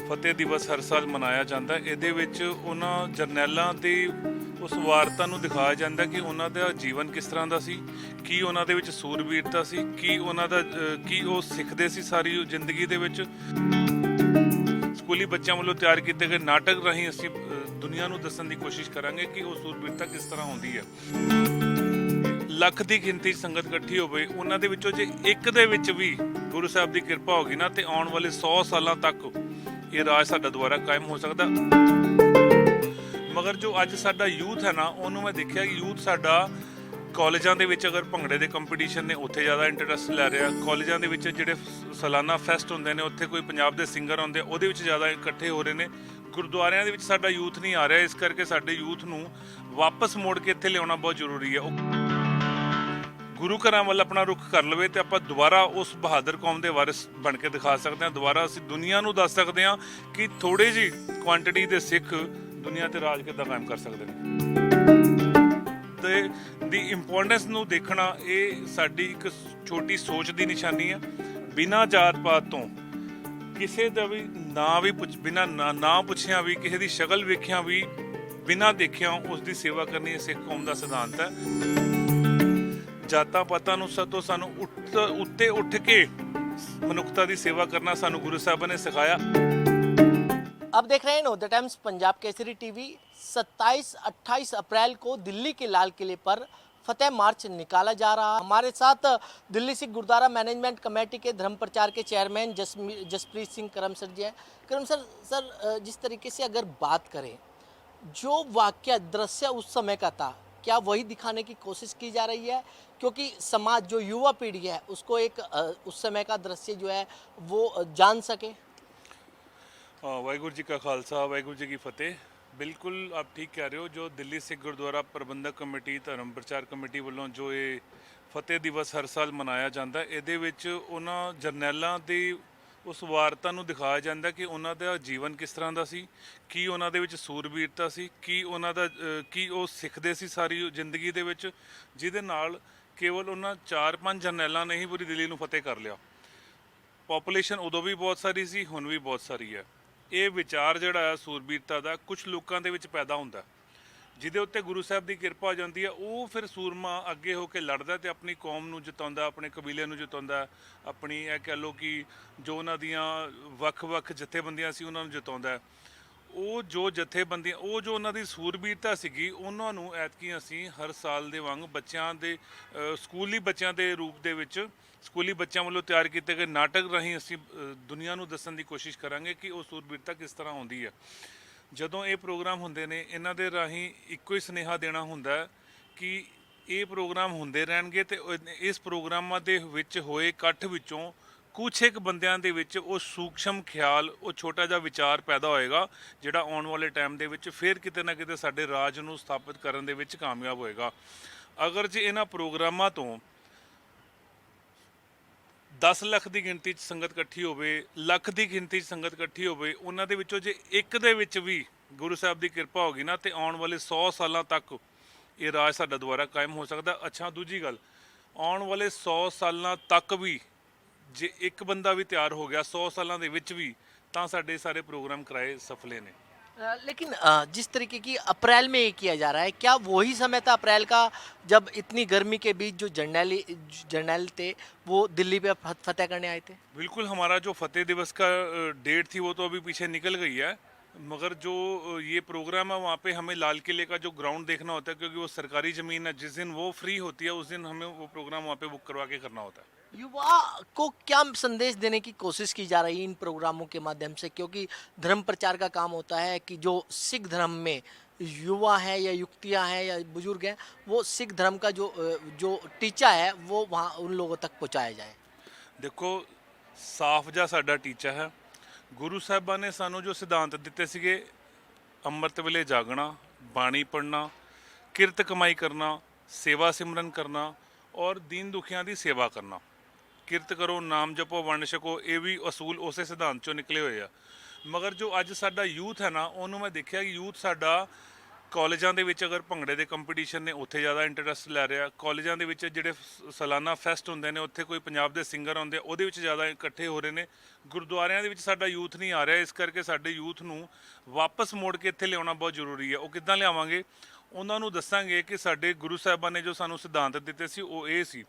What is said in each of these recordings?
ਫਤਿਹ ਦਿਵਸ ਹਰ ਸਾਲ ਮਨਾਇਆ ਜਾਂਦਾ ਇਹਦੇ ਵਿੱਚ ਉਹਨਾਂ ਜਰਨੈਲਾਂ ਦੀ ਉਸ ਵਾਰਤਾ ਨੂੰ ਦਿਖਾਇਆ ਜਾਂਦਾ ਕਿ ਉਹਨਾਂ ਦਾ ਜੀਵਨ ਕਿਸ ਤਰ੍ਹਾਂ ਦਾ ਸੀ, ਕੀ ਉਹਨਾਂ ਦੇ ਵਿੱਚ ਸੂਰਬੀਰਤਾ ਸੀ, ਕੀ ਉਹਨਾਂ ਦਾ ਕੀ ਉਹ ਸਿੱਖਦੇ ਸੀ ਸਾਰੀ ਜ਼ਿੰਦਗੀ ਦੇ ਵਿੱਚ। ਸਕੂਲੀ ਬੱਚਿਆਂ ਵੱਲੋਂ ਤਿਆਰ ਕੀਤੇ ਗਏ ਨਾਟਕ ਰਾਹੀਂ ਅਸੀਂ ਦੁਨੀਆ ਨੂੰ ਦੱਸਣ ਦੀ ਕੋਸ਼ਿਸ਼ ਕਰਾਂਗੇ ਕਿ ਉਹ ਸੂਰਬੀਰਤਾ ਕਿਸ ਤਰ੍ਹਾਂ ਹੁੰਦੀ ਹੈ। ਲੱਖ ਦੀ ਗਿਣਤੀ ਸੰਗਤ ਇਕੱਠੀ ਹੋਵੇ, ਉਹਨਾਂ ਦੇ ਵਿੱਚੋਂ ਜੇ ਇੱਕ ਦੇ ਵਿੱਚ ਵੀ ਗੁਰੂ ਸਾਹਿਬ ਦੀ ਕਿਰਪਾ ਹੋ ਗਈ ਨਾ, ਤੇ ਆਉਣ ਵਾਲੇ 100 ਸਾਲਾਂ ਤੱਕ ਇਹ ਰਾਜ ਸਾਡਾ ਦੁਆਰਾ ਕਾਇਮ ਹੋ ਸਕਦਾ। ਮਗਰ ਜੋ ਅੱਜ ਸਾਡਾ ਯੂਥ ਹੈ ਨਾ, ਉਹਨੂੰ ਮੈਂ ਦੇਖਿਆ ਕਿ ਯੂਥ ਸਾਡਾ ਕਾਲਜਾਂ ਦੇ ਵਿੱਚ ਅਗਰ ਭੰਗੜੇ ਦੇ ਕੰਪੀਟੀਸ਼ਨ ਨੇ, ਉੱਥੇ ਜ਼ਿਆਦਾ ਇੰਟਰਸਟ ਲੈ ਰਿਹਾ। ਕਾਲਜਾਂ ਦੇ ਵਿੱਚ ਜਿਹੜੇ ਸਾਲਾਨਾ ਫੈਸਟ ਹੁੰਦੇ ਨੇ, ਉੱਥੇ ਕੋਈ ਪੰਜਾਬ ਦੇ ਸਿੰਗਰ ਹੁੰਦੇ ਉਹਦੇ ਵਿੱਚ ਜ਼ਿਆਦਾ ਇਕੱਠੇ ਹੋ ਰਹੇ ਨੇ। ਗੁਰਦੁਆਰਿਆਂ ਦੇ ਵਿੱਚ ਸਾਡਾ ਯੂਥ ਨਹੀਂ ਆ ਰਿਹਾ, ਇਸ ਕਰਕੇ ਸਾਡੇ ਯੂਥ ਨੂੰ ਵਾਪਸ ਮੋੜ ਕੇ ਇੱਥੇ ਲਿਆਉਣਾ ਬਹੁਤ ਜ਼ਰੂਰੀ ਹੈ। ਉਹ ਗੁਰੂ ਘਰਾਂ ਵੱਲ ਆਪਣਾ ਰੁਖ ਕਰ ਲਵੇ ਤੇ ਆਪਾਂ ਦੁਬਾਰਾ ਉਸ ਬਹਾਦਰ ਕੌਮ ਦੇ ਵਾਰਿਸ ਬਣ ਕੇ ਦਿਖਾ ਸਕਦੇ ਹਾਂ। ਦੁਬਾਰਾ ਅਸੀਂ ਦੁਨੀਆ ਨੂੰ ਦੱਸ ਸਕਦੇ ਹਾਂ ਕਿ ਥੋੜੇ ਜੀ ਕੁਆਂਟੀਟੀ ਦੇ ਸਿੱਖ ਦੁਨੀਆ ਤੇ ਰਾਜ ਕਿੱਦਾਂ ਕਾਇਮ ਕਰ ਸਕਦੇ ਨੇ। ਤੇ ਦੀ ਇੰਪੋਰਟੈਂਸ ਨੂੰ ਦੇਖਣਾ ਇਹ ਸਾਡੀ ਇੱਕ ਛੋਟੀ ਸੋਚ ਦੀ ਨਿਸ਼ਾਨੀ ਹੈ ਬਿਨਾਂ ਜਾਤ ਪਾਤ ਤੋਂ ਕਿਸੇ ਦਾ ਵੀ ਨਾਂ ਵੀ ਪੁੱਛ, ਬਿਨਾਂ ਨਾਂ ਨਾਂ ਪੁੱਛਿਆ ਵੀ, ਕਿਸੇ ਦੀ ਸ਼ਕਲ ਵੇਖਿਆ ਵੀ, ਬਿਨਾਂ ਦੇਖਿਆ ਉਸ ਦੀ ਸੇਵਾ ਕਰਨੀ ਇਹ ਸਿੱਖ ਕੌਮ ਦਾ ਸਿਧਾਂਤ ਹੈ। ਜਾਤਾਂ ਪਾਤਾਂ ਨੂੰ ਸਤੋਂ ਸਾਨੂੰ ਉੱਤ- ਉੱਤੇ ਉੱਠ ਕੇ ਮਨੁੱਖਤਾ ਦੀ ਸੇਵਾ ਕਰਨਾ ਸਾਨੂੰ ਗੁਰੂ ਸਾਹਿਬਾਨ ਨੇ ਸਿਖਾਇਆ अब देख रहे हैं know the Times Punjab Kesari TV 27-28 अप्रैल को दिल्ली के लाल किले पर फतेह मार्च निकाला जा रहा है हमारे साथ दिल्ली सिख गुरुद्वारा मैनेजमेंट कमेटी के धर्म प्रचार के चेयरमैन जसमी- जसप्रीत सिंह करम सर जी हैं करम सर सर अ, जिस तरीके से अगर बात करें जो वाक्य दृश्य उस समय का था क्या वही दिखाने की कोशिश की जा रही है क्योंकि समाज जो युवा पीढ़ी है उसको एक अ, उस समय का दृश्य जो है वो अ, जान सके ਅ, ਵਾਹਿਗੁਰੂ ਜੀ ਕਾ ਖਾਲਸਾ ਵਾਹਿਗੁਰੂ ਜੀ ਕੀ ਫਤਿਹ ਬਿਲਕੁਲ ਆਪ ਠੀਕ ਕਹਿ ਰਹੇ ਹੋ ਜੋ ਦਿੱਲੀ ਸਿੱਖ ਗੁਰਦੁਆਰਾ ਪ੍ਰਬੰਧਕ ਕਮੇਟੀ ਧਰਮ ਪ੍ਰਚਾਰ ਕਮੇਟੀ ਵੱਲੋਂ ਜੋ ਇਹ ਫਤਿਹ ਦਿਵਸ ਹਰ ਸਾਲ ਮਨਾਇਆ ਜਾਂਦਾ ਹੈ, ਇਹਦੇ ਵਿੱਚ ਉਹਨਾਂ ਜਰਨੈਲਾਂ ਦੀ ਉਸ ਵਾਰਤਾ ਨੂੰ ਦਿਖਾਇਆ ਜਾਂਦਾ ਕਿ ਉਹਨਾਂ ਦਾ ਜੀਵਨ ਕਿਸ ਤਰ੍ਹਾਂ ਦਾ ਸੀ ਕੀ ਉਹਨਾਂ ਦੇ ਵਿੱਚ ਸੂਰਬੀਰਤਾ ਸੀ ਕੀ ਉਹਨਾਂ ਦਾ ਅ, ਕੀ ਉਹ ਸਿੱਖਦੇ ਸੀ ਸਾਰੀ ਜ਼ਿੰਦਗੀ ਦੇ ਵਿੱਚ ਜਿਹਦੇ ਨਾਲ ਕੇਵਲ ਉਹਨਾਂ 4-5 ਜਰਨੈਲਾਂ ਨੇ ਹੀ ਪੂਰੀ ਦਿੱਲੀ ਨੂੰ ਫਤਿਹ ਕਰ ਲਿਆ ਪੋਪੂਲੇਸ਼ਨ ਉਦੋਂ ਵੀ ਬਹੁਤ ਸਾਰੀ ਸੀ ਹੁਣ ਵੀ ਬਹੁਤ ਸਾਰੀ ਹੈ ਇਹ ਵਿਚਾਰ ਜਿਹੜਾ ਹੈ ਸੂਰਬੀਰਤਾ ਦਾ ਕੁਝ ਲੋਕਾਂ ਦੇ ਵਿੱਚ ਪੈਦਾ ਹੁੰਦਾ ਹੈ। ਜਿਹਦੇ ਉੱਤੇ ਗੁਰੂ ਸਾਹਿਬ ਦੀ ਕਿਰਪਾ ਹੋ ਜਾਂਦੀ ਹੈ, ਉਹ ਫਿਰ ਸੂਰਮਾ ਅੱਗੇ ਹੋ ਕੇ ਲੜਦਾ ਤੇ ਆਪਣੀ ਕੌਮ ਨੂੰ ਜਿਤਾਉਂਦਾ, ਆਪਣੇ ਕਬੀਲੇ ਨੂੰ ਜਿਤਾਉਂਦਾ, ਆਪਣੀ ਇਹ ਕਹਿ ਲਓ ਕਿ ਜੋ ਉਹਨਾਂ ਦੀਆਂ ਵੱਖ-ਵੱਖ ਜਥੇਬੰਦੀਆਂ ਸੀ, ਉਹਨਾਂ ਨੂੰ ਜਿਤਾਉਂਦਾ ਉਹ ਜੋ ਜਥੇਬੰਦੀਆਂ, ਉਹ ਜੋ ਉਹਨਾਂ ਦੀ ਸੂਰਬੀਰਤਾ ਸੀਗੀ, ਉਹਨਾਂ ਨੂੰ ਐਤਕੀ ਅਸੀਂ ਹਰ ਸਾਲ ਦੇ ਵਾਂਗ ਬੱਚਿਆਂ ਦੇ ਸਕੂਲੀ ਬੱਚਿਆਂ ਦੇ ਰੂਪ ਦੇ ਵਿੱਚ, ਸਕੂਲੀ ਬੱਚਿਆਂ ਵੱਲੋਂ ਤਿਆਰ ਕੀਤੇ ਗਏ ਨਾਟਕ ਰਾਹੀਂ ਅਸੀਂ ਦੁਨੀਆ ਨੂੰ ਦੱਸਣ ਦੀ ਕੋਸ਼ਿਸ਼ ਕਰਾਂਗੇ ਕਿ ਉਹ ਸੂਰਬੀਰਤਾ ਕਿਸ ਤਰ੍ਹਾਂ ਹੁੰਦੀ ਹੈ। ਜਦੋਂ ਇਹ ਪ੍ਰੋਗਰਾਮ ਹੁੰਦੇ ਨੇ, ਇਹਨਾਂ ਦੇ ਰਾਹੀਂ ਇੱਕੋ ਹੀ ਸੁਨੇਹਾ ਦੇਣਾ ਹੁੰਦਾ ਕਿ ਇਹ ਪ੍ਰੋਗਰਾਮ ਹੁੰਦੇ ਰਹਿਣਗੇ ਤੇ ਇਸ ਪ੍ਰੋਗਰਾਮਾਂ ਦੇ ਵਿੱਚ ਹੋਏ ਇਕੱਠ ਵਿੱਚੋਂ ਕੁਛ ਇੱਕ ਬੰਦਿਆਂ ਦੇ ਵਿੱਚ ਉਹ ਸੂਖਸ਼ਮ ਖਿਆਲ, ਉਹ ਛੋਟਾ ਜਿਹਾ ਵਿਚਾਰ ਪੈਦਾ ਹੋਏਗਾ, ਜਿਹੜਾ ਆਉਣ ਵਾਲੇ ਟਾਈਮ ਦੇ ਵਿੱਚ ਫਿਰ ਕਿਤੇ ਨਾ ਕਿਤੇ ਸਾਡੇ ਰਾਜ ਨੂੰ ਸਥਾਪਿਤ ਕਰਨ ਦੇ ਵਿੱਚ ਕਾਮਯਾਬ ਹੋਏਗਾ। ਅਗਰ ਜੇ ਇਹਨਾਂ ਪ੍ਰੋਗਰਾਮਾਂ ਤੋਂ 10 ਲੱਖ ਦੀ ਗਿਣਤੀ 'ਚ ਸੰਗਤ ਇਕੱਠੀ ਹੋਵੇ, ਲੱਖ ਦੀ ਗਿਣਤੀ 'ਚ ਸੰਗਤ ਇਕੱਠੀ ਹੋਵੇ, ਉਹਨਾਂ ਦੇ ਵਿੱਚੋਂ ਜੇ ਇੱਕ ਦੇ ਵਿੱਚ ਵੀ ਗੁਰੂ ਸਾਹਿਬ ਦੀ ਕਿਰਪਾ ਹੋ ਗਈ ਨਾ, ਤੇ ਆਉਣ ਵਾਲੇ 100 ਸਾਲਾਂ ਤੱਕ ਇਹ ਰਾਜ ਸਾਡਾ ਦੁਆਰਾ ਕਾਇਮ ਹੋ ਸਕਦਾ। ਅੱਛਾ, ਦੂਜੀ ਗੱਲ, ਆਉਣ ਵਾਲੇ 100 ਸਾਲਾਂ ਤੱਕ ਵੀ ਜੇ ਇੱਕ ਬੰਦਾ ਵੀ ਤਿਆਰ ਹੋ ਗਿਆ 100 ਸਾਲਾਂ ਦੇ ਵਿੱਚ ਵੀ, ਤਾਂ ਸਾਡੇ ਸਾਰੇ ਪ੍ਰੋਗਰਾਮ ਕਰਾਏ ਸਫਲੇ ਨੇ। लेकिन जिस तरीके की अप्रैल में ये किया जा रहा है, क्या वही समय था अप्रैल का, जब इतनी गर्मी के बीच जो जर्नैली, जर्नैल थे, वो दिल्ली पे फतेह करने आए थे? बिल्कुल, हमारा जो फतेह दिवस का डेट थी, वो तो अभी पीछे निकल गई है। मगर जो ये प्रोग्राम है, वहाँ पे हमें लाल किले का जो ग्राउंड देखना होता है, क्योंकि वो सरकारी ज़मीन है, जिस दिन वो फ्री होती है, उस दिन हमें वो प्रोग्राम वहाँ पे बुक करवा के करना होता है। युवा को क्या संदेश देने की कोशिश की जा रही है इन प्रोग्रामों के माध्यम से क्योंकि धर्म प्रचार का काम होता है कि जो सिख धर्म में युवा है या युक्तियां हैं या बुजुर्ग हैं वो सिख धर्म का जो अ, जो टीचा है वो वहाँ उन लोगों तक पहुँचाया जाए ਦੇਖੋ ਸਾਫ਼ ਜਿਹਾ ਸਾਡਾ ਟੀਚਾ ਹੈ ਗੁਰੂ ਸਾਹਿਬਾਂ ਨੇ ਸਾਨੂੰ ਜੋ ਸਿਧਾਂਤ ਦਿੱਤੇ ਸੀਗੇ ਅੰਮ੍ਰਿਤ ਵੇਲੇ ਜਾਗਣਾ ਬਾਣੀ ਪੜ੍ਹਨਾ ਕਿਰਤ ਕਮਾਈ ਕਰਨਾ ਸੇਵਾ ਸਿਮਰਨ ਕਰਨਾ ਔਰ ਦੀਨ ਦੁਖੀਆਂ ਦੀ ਸੇਵਾ ਕਰਨਾ ਕਿਰਤ ਕਰੋ, ਨਾਮ ਜਪੋ, ਵੰਡ ਛਕੋ, ਇਹ ਵੀ ਅਸੂਲ ਉਸੇ ਸਿਧਾਂਤ ਚੋਂ ਨਿਕਲੇ ਹੋਏ ਆ। ਮਗਰ ਜੋ ਅੱਜ ਸਾਡਾ ਯੂਥ ਹੈ ਨਾ, ਉਹਨੂੰ ਮੈਂ ਦੇਖਿਆ ਕਿ ਯੂਥ ਸਾਡਾ ਕਾਲਜਾਂ ਦੇ ਵਿੱਚ ਅਗਰ ਭੰਗੜੇ ਦੇ ਕੰਪੀਟੀਸ਼ਨ ਨੇ, ਉੱਥੇ ਜ਼ਿਆਦਾ ਇੰਟਰਸਟ ਲੈ ਰਿਹਾ। ਕਾਲਜਾਂ ਦੇ ਵਿੱਚ ਜਿਹੜੇ ਸਾਲਾਨਾ ਫੈਸਟ ਹੁੰਦੇ ਨੇ, ਉੱਥੇ ਕੋਈ ਪੰਜਾਬ ਦੇ ਸਿੰਗਰ ਆਉਂਦੇ ਉਹਦੇ ਵਿੱਚ ਜ਼ਿਆਦਾ ਇਕੱਠੇ ਹੋ ਰਹੇ ਨੇ। ਗੁਰਦੁਆਰਿਆਂ ਦੇ ਵਿੱਚ ਸਾਡਾ ਯੂਥ ਨਹੀਂ ਆ ਰਿਹਾ, ਇਸ ਕਰਕੇ ਸਾਡੇ ਯੂਥ ਨੂੰ ਵਾਪਸ ਮੋੜ ਕੇ ਇੱਥੇ ਲਿਆਉਣਾ ਬਹੁਤ ਜ਼ਰੂਰੀ ਹੈ। ਉਹ ਕਿੱਦਾਂ ਲਿਆਵਾਂਗੇ? ਉਹਨਾਂ ਨੂੰ ਦੱਸਾਂਗੇ ਕਿ ਸਾਡੇ ਗੁਰੂ ਸਾਹਿਬਾਨ ਨੇ ਜੋ ਸਾਨੂੰ ਸਿਧਾਂਤ ਦਿੱਤੇ ਸੀ ਉਹ ਇਹ ਸੀ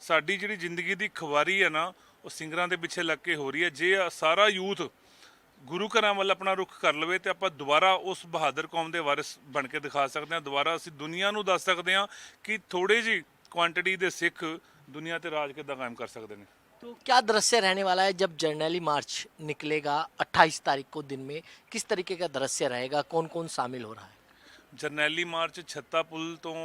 ਸਾਡੀ ਜਿਹੜੀ ਜ਼ਿੰਦਗੀ ਦੀ ਖੁਵਾਰੀ ਹੈ ਨਾ ਉਹ ਸਿੰਗਰਾਂ ਦੇ ਪਿੱਛੇ ਲੱਗ ਕੇ ਹੋ ਰਹੀ ਹੈ ਜੇ ਸਾਰਾ ਯੂਥ ਗੁਰੂ ਘਰਾਂ ਵੱਲ ਆਪਣਾ ਰੁਖ ਕਰ ਲਵੇ ਤੇ ਆਪਾਂ ਦੁਬਾਰਾ ਉਸ ਬਹਾਦਰ ਕੌਮ ਦੇ ਵਾਰਿਸ ਬਣ ਕੇ ਦਿਖਾ ਸਕਦੇ ਹਾਂ ਦੁਬਾਰਾ ਅਸੀਂ ਦੁਨੀਆ ਨੂੰ ਦੱਸ ਸਕਦੇ ਹਾਂ ਕਿ ਥੋੜੇ ਜੀ ਕੁਆਂਟੀਟੀ ਦੇ ਸਿੱਖ ਦੁਨੀਆ ਤੇ ਰਾਜ ਕਿੱਦਾਂ ਕਾਇਮ ਕਰ ਸਕਦੇ ਨੇ तो क्या दृश्य रहने वाला है जब जर्नैली मार्च निकलेगा 28 तारीख को दिन में किस तरीके का दृश्य रहेगा कौन कौन शामिल हो रहा है ਜਰਨੈਲੀ ਮਾਰਚ ਛੱਤਾ ਪੁਲ ਤੋਂ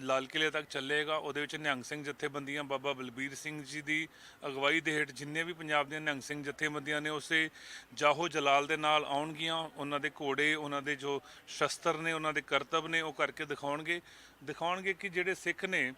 ਲਾਲ ਕਿਲੇ ਤੱਕ ਚੱਲੇਗਾ। ਉਹਦੇ ਵਿੱਚ ਨਿਹੰਗ ਸਿੰਘ ਜਥੇਬੰਦੀਆਂ ਬਾਬਾ ਬਲਬੀਰ ਸਿੰਘ ਜੀ ਦੀ ਅਗਵਾਈ ਦੇ ਹੇਠ ਜਿੰਨੇ ਵੀ ਪੰਜਾਬ ਦੀਆਂ ਨਿਹੰਗ ਸਿੰਘ ਜਥੇਬੰਦੀਆਂ ਨੇ, ਉਸੇ ਜਾਹੋ ਜਲਾਲ ਦੇ ਨਾਲ ਆਉਣਗੀਆਂ। ਉਹਨਾਂ ਦੇ ਘੋੜੇ, ਉਹਨਾਂ ਦੇ ਜੋ ਸ਼ਸਤਰ ਨੇ, ਉਹਨਾਂ ਦੇ ਕਰਤੱਵ ਨੇ, ਉਹ ਕਰਕੇ ਦਿਖਾਉਣਗੇ। ਦਿਖਾਉਣਗੇ ਕਿ ਜਿਹੜੇ ਸਿੱਖ ਨੇ,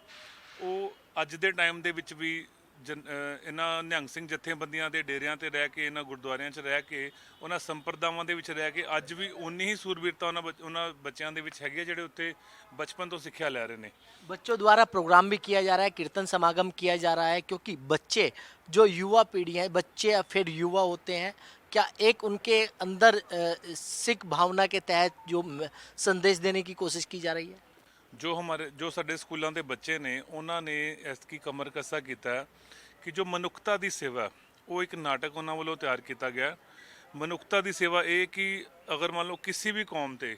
ਉਹ ਅੱਜ ਦੇ ਟਾਈਮ ਦੇ ਵਿੱਚ ਵੀ ਜਨ- ਅਹ ਇਹਨਾਂ ਨਿਹੰਗ ਸਿੰਘ ਜਥੇਬੰਦੀਆਂ ਦੇ ਡੇਰਿਆਂ ਤੇ ਰਹਿ ਕੇ ਇਹਨਾਂ ਗੁਰਦੁਆਰਿਆਂ 'ਚ ਰਹਿ ਕੇ ਉਹਨਾਂ ਸੰਪਰਦਾਵਾਂ ਦੇ ਵਿੱਚ ਰਹਿ ਕੇ ਅੱਜ ਵੀ ਉਨੀ ਹੀ ਸੂਰਬੀਰਤਾ ਉਹਨਾਂ ਬੱਚ- ਉਹਨਾਂ ਬੱਚਿਆਂ ਦੇ ਵਿੱਚ ਹੈਗੀ ਹੈ ਜਿਹੜੇ ਉੱਤੇ ਬਚਪਨ ਤੋਂ ਸਿੱਖਿਆ ਲੈ ਰਹੇ ਨੇ बच्चों द्वारा प्रोग्राम भी किया जा रहा है कीर्तन समागम किया जा रहा है क्योंकि बच्चे जो युवा पीढ़ी है बच्चे या फिर युवा होते हैं क्या एक उनके अंदर अ, सिख भावना के तहत जो म- संदेश देने की कोशिश की जा रही है ਜੋ ਹਮਾਰੇ, ਜੋ ਸਾਡੇ ਸਕੂਲਾਂ ਦੇ ਬੱਚੇ ਨੇ, ਉਹਨਾਂ ਨੇ ਇਸ ਕੀ ਕਮਰ ਕੱਸਾ ਕੀਤਾ ਕਿ ਜੋ ਮਨੁੱਖਤਾ ਦੀ ਸੇਵਾ ਉਹ ਇੱਕ ਨਾਟਕ ਉਹਨਾਂ ਵੱਲੋਂ ਤਿਆਰ ਕੀਤਾ ਗਿਆ ਮਨੁੱਖਤਾ ਦੀ ਸੇਵਾ ਇਹ ਕਿ ਅਗਰ ਮੰਨ ਲਓ ਕਿਸੇ ਵੀ ਕੌਮ ਤੇ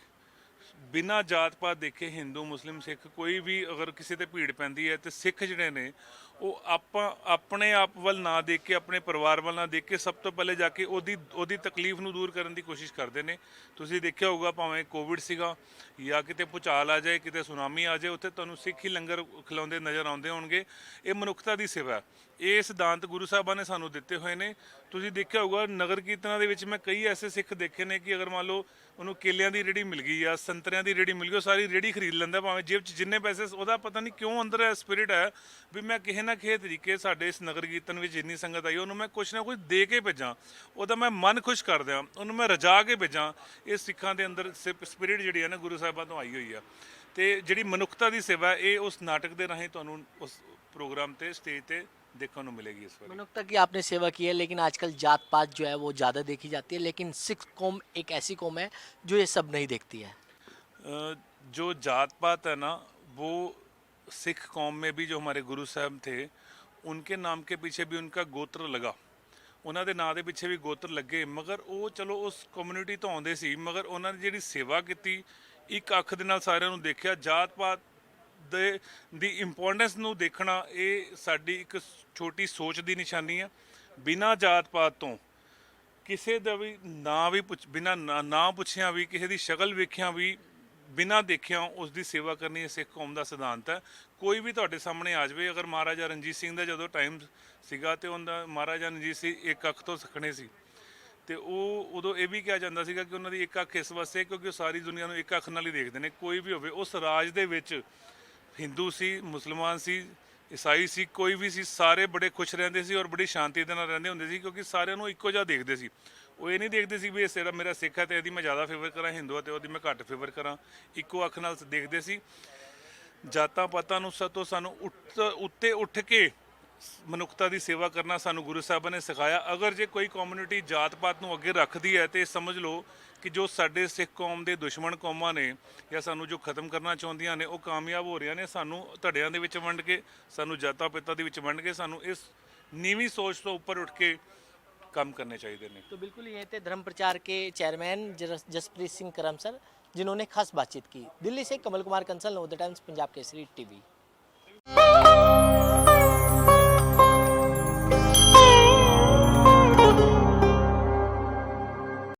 ਬਿਨਾਂ ਜਾਤ ਪਾਤ ਦੇਖੇ ਹਿੰਦੂ, ਮੁਸਲਿਮ, ਸਿੱਖ ਕੋਈ ਵੀ ਅਗਰ ਕਿਸੇ ਤੇ ਭੀੜ ਪੈਂਦੀ ਹੈ ਤੇ ਸਿੱਖ ਜਿਹੜੇ ਨੇ ਉਹ ਆਪਾਂ, ਆਪਣੇ ਆਪ ਵੱਲ ਨਾ ਦੇਖ ਕੇ, ਆਪਣੇ ਪਰਿਵਾਰ ਵੱਲ ਨਾ ਦੇਖ ਕੇ ਸਭ ਤੋਂ ਪਹਿਲੇ ਜਾ ਕੇ ਉਹਦੀ ਉਹਦੀ ਤਕਲੀਫ ਨੂੰ ਦੂਰ ਕਰਨ ਦੀ ਕੋਸ਼ਿਸ਼ ਕਰਦੇ ਨੇ। ਤੁਸੀਂ ਦੇਖਿਆ ਹੋਊਗਾ ਭਾਵੇਂ ਕੋਵਿਡ ਸੀਗਾ ਜਾਂ ਕਿਤੇ ਭੁਚਾਲ ਆ ਜਾਏ, ਕਿਤੇ ਸੁਨਾਮੀ ਆ ਜਾਏ, ਉੱਥੇ ਤੁਹਾਨੂੰ ਸਿੱਖ ਹੀ ਲੰਗਰ ਖਿਲਾਉਂਦੇ ਨਜ਼ਰ ਆਉਂਦੇ ਹੋਣਗੇ। ਇਹ ਮਨੁੱਖਤਾ ਦੀ ਸੇਵਾ ਇਹ ਸਿਧਾਂਤ ਗੁਰੂ ਸਾਹਿਬਾਂ ਨੇ ਸਾਨੂੰ ਦਿੱਤੇ ਹੋਏ ਨੇ। ਤੁਸੀਂ ਦੇਖਿਆ ਹੋਊਗਾ ਨਗਰ ਕੀਰਤਨਾਂ ਦੇ ਵਿੱਚ ਮੈਂ ਕਈ ਐਸੇ ਸਿੱਖ ਦੇਖੇ ਨੇ ਕਿ ਅਗਰ ਮੰਨ ਲਓ ਉਹਨੂੰ ਕੇਲਿਆਂ ਦੀ ਰੇੜੀ ਮਿਲ ਗਈ ਆ ਸੰਤਰਿਆਂ ਦੀ ਰੇੜੀ ਮਿਲ ਗਈ, ਉਹ ਸਾਰੀ ਰੇੜੀ ਖਰੀਦ ਲੈਂਦਾ, ਭਾਵੇਂ ਜੇਬ 'ਚ ਜਿੰਨੇ ਪੈਸੇ, ਉਹਦਾ ਪਤਾ ਨਹੀਂ ਕਿਉਂ ਅੰਦਰ ਹੈ ਸਪਿਰਿਟ ਹੈ ਵੀ ਮੈਂ ਕਿਸੇ ਨਾ ਕਿਸੇ ਤਰੀਕੇ ਸਾਡੇ ਇਸ ਨਗਰ ਕੀਰਤਨ ਵਿੱਚ ਜਿੰਨੀ ਸੰਗਤ ਆਈ ਉਹਨੂੰ ਮੈਂ ਕੁਛ ਨਾ ਕੁਛ ਦੇ ਕੇ ਭੇਜਾਂ ਉਹਦਾ ਮੈਂ ਮਨ ਖੁਸ਼ ਕਰ ਦਿਆਂ ਉਹਨੂੰ ਮੈਂ ਰਜਾ ਕੇ ਭੇਜਾਂ ਇਹ ਸਿੱਖਾਂ ਦੇ ਅੰਦਰ ਸਪਿਰਿਟ ਜਿਹੜੀ ਹੈ ਨਾ ਗੁਰੂ ਸਾਹਿਬਾਂ ਤੋਂ ਆਈ ਹੋਈ ਆ ਤੇ ਜਿਹੜੀ ਮਨੁੱਖਤਾ ਦੀ ਸੇਵਾ ਹੈ, ਇਹ ਉਸ ਨਾਟਕ ਦੇ ਰਾਹੀਂ ਤੁਹਾਨੂੰ ਉਸ ਪ੍ਰੋਗਰਾਮ ਤੇ ਸਟੇਜ ਤੇ ਦੇਖਣ ਨੂੰ ਮਿਲੇਗੀ ਇਸ ਵਾਰੀ मनुष्यता की आपने सेवा की है लेकिन आजकल जात पात जो है वो ज़्यादा देखी जाती है लेकिन सिख कौम एक ऐसी कौम है जो ये सब नहीं देखती है अ, जो जात पात है ना वो सिख कौम में भी जो हमारे गुरु साहब थे उनके नाम के पीछे भी उनका गोत्र लगा ਉਹਨਾਂ ਦੇ ਨਾਂ ਦੇ ਪਿੱਛੇ ਵੀ ਗੋਤਰ ਲੱਗੇ ਮਗਰ ਉਹ ਚਲੋ ਉਸ ਕਮਿਊਨਿਟੀ ਤੋਂ ਆਉਂਦੇ ਸੀ ਮਗਰ ਉਹਨਾਂ ਨੇ ਜਿਹੜੀ ਸੇਵਾ ਕੀਤੀ ਇੱਕ ਅੱਖ ਦੇ ਨਾਲ ਸਾਰਿਆਂ ਨੂੰ ਦੇਖਿਆ ਜਾਤ ਪਾਤ ਦੇ ਦੀ ਇੰਪੋਰਟੈਂਸ ਨੂੰ ਦੇਖਣਾ ਇਹ ਸਾਡੀ ਇੱਕ ਛੋਟੀ ਸੋਚ ਦੀ ਨਿਸ਼ਾਨੀ ਹੈ ਬਿਨਾਂ ਜਾਤ ਪਾਤ ਤੋਂ ਕਿਸੇ ਦਾ ਵੀ ਨਾਂ ਵੀ ਪੁੱਛ ਬਿਨਾਂ ਨਾਂ ਨਾਂ ਪੁੱਛਿਆ ਵੀ ਕਿਸੇ ਦੀ ਸ਼ਕਲ ਵੇਖਿਆ ਵੀ ਬਿਨਾਂ ਦੇਖਿਆ ਉਸ ਦੀ ਸੇਵਾ ਕਰਨੀ ਇਹ ਸਿੱਖ ਕੌਮ ਦਾ ਸਿਧਾਂਤ ਹੈ। ਕੋਈ ਵੀ ਤੁਹਾਡੇ ਸਾਹਮਣੇ ਆ ਜਾਵੇ, ਅਗਰ ਮਹਾਰਾਜਾ ਰਣਜੀਤ ਸਿੰਘ ਦਾ ਜਦੋਂ ਟਾਈਮ ਸੀਗਾ ਤੇ ਉਹਦਾ, ਮਹਾਰਾਜਾ ਰਣਜੀਤ ਸਿੰਘ ਇੱਕ ਅੱਖ ਤੋਂ ਸਖਣੇ ਸੀ। ਤੇ ਉਹ ਉਦੋਂ ਇਹ ਵੀ ਕਿਹਾ ਜਾਂਦਾ ਸੀਗਾ ਕਿ ਉਹਨਾਂ ਦੀ ਇੱਕ ਅੱਖ ਇਸ ਵਾਸਤੇ ਕਿਉਂਕਿ ਉਹ ਸਾਰੀ ਦੁਨੀਆ ਨੂੰ ਇੱਕ ਅੱਖ ਨਾਲ ਹੀ ਦੇਖਦੇ ਨੇ। ਕੋਈ ਵੀ ਹੋਵੇ, ਉਸ ਰਾਜ ਦੇ ਵਿੱਚ ਹਿੰਦੂ ਸੀ, ਮੁਸਲਮਾਨ ਸੀ, ਈਸਾਈ ਸੀ, ਕੋਈ ਵੀ ਸੀ, ਸਾਰੇ ਬੜੇ ਖੁਸ਼ ਰਹਿੰਦੇ ਸੀ ਔਰ ਬੜੀ ਸ਼ਾਂਤੀ ਦੇ ਨਾਲ ਰਹਿੰਦੇ ਹੁੰਦੇ ਸੀ ਕਿਉਂਕਿ ਸਾਰਿਆਂ ਨੂੰ ਇੱਕੋ ਜਿਹਾ ਦੇਖਦੇ ਸੀ। ਉਹ ਇਹ ਨਹੀਂ ਦੇਖਦੇ ਸੀ ਵੀ ਇਹ ਸਿਰਾ ਮੇਰਾ ਸਿੱਖ ਹੈ ਤੇ ਇਹਦੀ ਮੈਂ ਜ਼ਿਆਦਾ ਫੇਵਰ ਕਰਾਂ, ਹਿੰਦੂ ਹੈ ਤੇ ਉਹਦੀ ਮੈਂ ਘੱਟ ਫੇਵਰ ਕਰਾਂ। ਇੱਕੋ ਅੱਖ ਨਾਲ ਦੇਖਦੇ ਸੀ। ਜਾਤਾਂ ਪਾਤਾਂ ਨੂੰ ਸਤੋਂ ਸਾਨੂੰ ਉੱਤ ਉੱਤੇ ਉੱਠ ਕੇ ਮਨੁੱਖਤਾ ਦੀ ਸੇਵਾ ਕਰਨਾ ਸਾਨੂੰ ਗੁਰੂ ਸਾਹਿਬਾਂ ਨੇ ਸਿਖਾਇਆ। ਅਗਰ ਜੇ ਕੋਈ ਕਮਿਊਨਿਟੀ ਜਾਤ ਪਾਤ ਨੂੰ ਅੱਗੇ ਰੱਖਦੀ ਹੈ ਤੇ ਸਮਝ ਲਓ ਕਿ ਜੋ ਸਾਡੇ ਸਿੱਖ ਕੌਮ ਦੇ ਦੁਸ਼ਮਣ ਕੌਮਾਂ ਨੇ ਜਾਂ ਸਾਨੂੰ ਜੋ ਖਤਮ ਕਰਨਾ ਚਾਹੁੰਦੀਆਂ ਨੇ, ਉਹ ਕਾਮਯਾਬ ਹੋ ਰਹੀਆਂ ਨੇ, ਸਾਨੂੰ ਧੜਿਆਂ ਦੇ ਵਿੱਚ ਵੰਡ ਕੇ, ਸਾਨੂੰ ਜਾਤਾਂ ਪਿਤਾ ਦੇ ਵਿੱਚ ਵੰਡ ਕੇ, ਸਾਨੂੰ ਇਸ ਨੀਵੀਂ ਸੋਚ ਤੋਂ ਉੱਪਰ ਉੱਠ ਕੇ ਕੰਮ ਕਰਨੇ ਚਾਹੀਦੇ ਨੇ तो बिल्कुल ये थे धर्म प्रचार के चेयरमैन जस- जसप्रीत सिंह करम सर जिन्होंने खास बातचीत की दिल्ली से Kamal Kumar Kansal know the Times Punjab Kesari TV